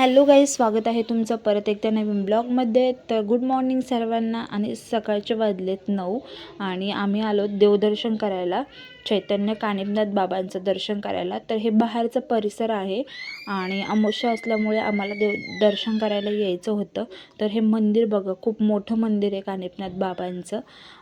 Hello guys स्वागत आहे तुमचं परत एकदा नवीन ब्लॉगमध्ये. तर गुड मॉर्निंग सर्वांना आणि सकाळचे वाजलेत नऊ आणि आम्ही आलो देवदर्शन करायला चैतन्य कानिपनाथ बाबांचं दर्शन करायला. तर हे बाहेरचं परिसर आहे आणि अमोशा असल्यामुळे आम्हाला देव दर्शन करायला यायचं होतं. तर हे मंदिर बघा खूप मोठं मंदिर आहे कानिपनाथ बाबांचं.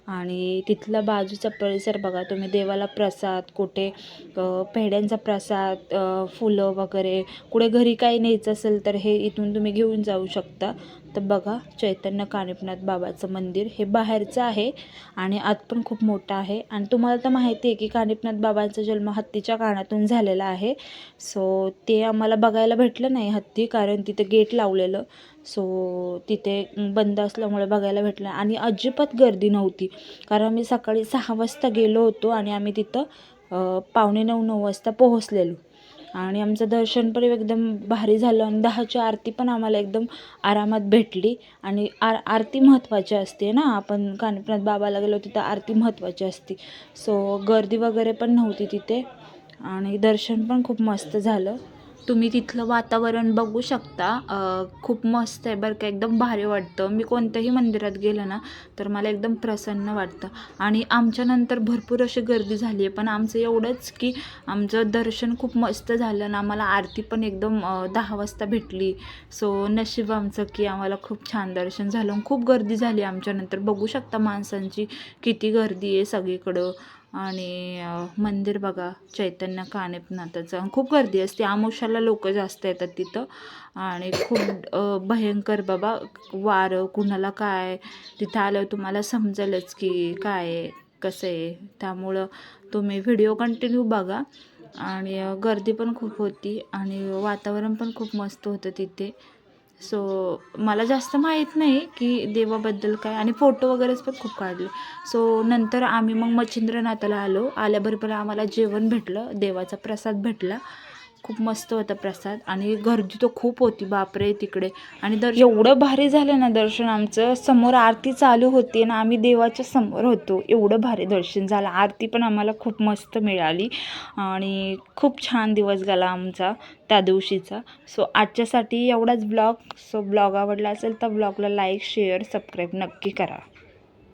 आणि तिथला बाजूचा परिसर बघा तुम्ही देवाला प्रसाद कुठे पेड्यांचा पेढ्यांचा प्रसाद फुलं वगैरे. कुठे घरी काही न्यायचं असेल तर तर हे इथून तुम्ही घेऊन जाऊ शकता. तर बघा चैतन्य कानिपनाथ बाबाचं मंदिर हे बाहेरचं आहे आणि आत पण खूप मोठं आहे. आणि तुम्हाला तर माहिती आहे की कानिपनाथ बाबांचा जन्म हत्तीच्या कानातून झालेला आहे. सो ते आम्हाला बघायला भेटलं नाही हत्ती कारण तिथे गेट लावलेलं. सो तिथे बंद असल्यामुळे बघायला भेटलं. आणि अजिबात गर्दी नव्हती. कारण आम्ही सकाळी सहा वाजता गेलो होतो आणि आम्ही तिथं पावणे नऊ नऊ वाजता पोहोचलेलो. आणि आमचं दर्शन पण एकदम भारी झालं आणि दहाची आरती पण आम्हाला एकदम आरामात भेटली. आणि आर आरती महत्त्वाची असते ना? आपण कानिपनाथ बाबाला गेलो तिथं आरती महत्त्वाची असते. सो गर्दी वगैरे पण नव्हती तिथे. आणि दर्शन पण खूप मस्त झालं. तुम्ही तिथलं वातावरण बघू शकता. खूप मस्त आहे बरं का एकदम भारी वाटतं. मी कोणत्याही मंदिरात गेलं ना तर मला एकदम प्रसन्न वाटतं. आणि आमच्यानंतर भरपूर अशी गर्दी झाली आहे. पण आमचं एवढंच की आमचं दर्शन खूप मस्त झालं आणि आम्हाला आरती पण एकदम दहा वाजता भेटली. सो नशीब आमचं की आम्हाला खूप छान दर्शन झालं. आणि खूप गर्दी झाली आमच्यानंतर बघू शकता माणसांची किती गर्दी आहे सगळीकडं. आणि मंदिर बघा चैतन्य कानिपनाथाचं. खूप गर्दी असते. आमोशाला लोक जास्त येतात तिथं. आणि खूप भयंकर बाबा वारं कुणाला काय? तिथं आल्यावर तुम्हाला समजेलच की काय आहे कसं आहे. त्यामुळं तुम्ही व्हिडिओ कंटिन्यू बघा. आणि गर्दी पण खूप होती. आणि वातावरण पण खूप मस्त होतं तिथे. सो मला जास्त माहीत नाही की देवाबद्दल काय. आणि फोटो वगैरेच पण खूप काढले. सो नंतर आम्ही मग मच्छिंद्रनाथाला आलो. आल्याबरोबर आम्हाला जेवण भेटलं. देवाचा प्रसाद भेटला. खूप मस्त होता प्रसाद. आणि गर्दी तर खूप होती बापरे तिकडे. आणि दर एवढं भारी झालं ना दर्शन आमचं. समोर आरती चालू होती ना आम्ही देवाच्या समोर होतो. एवढं भारी दर्शन झालं. आरती पण आम्हाला खूप मस्त मिळाली. आणि खूप छान दिवस गेला आमचा त्या दिवशीचा. सो आजच्यासाठी एवढाच ब्लॉग सो ब्लॉग आवडला असेल तर ब्लॉगला लाईक शेअर सबस्क्राईब नक्की करा.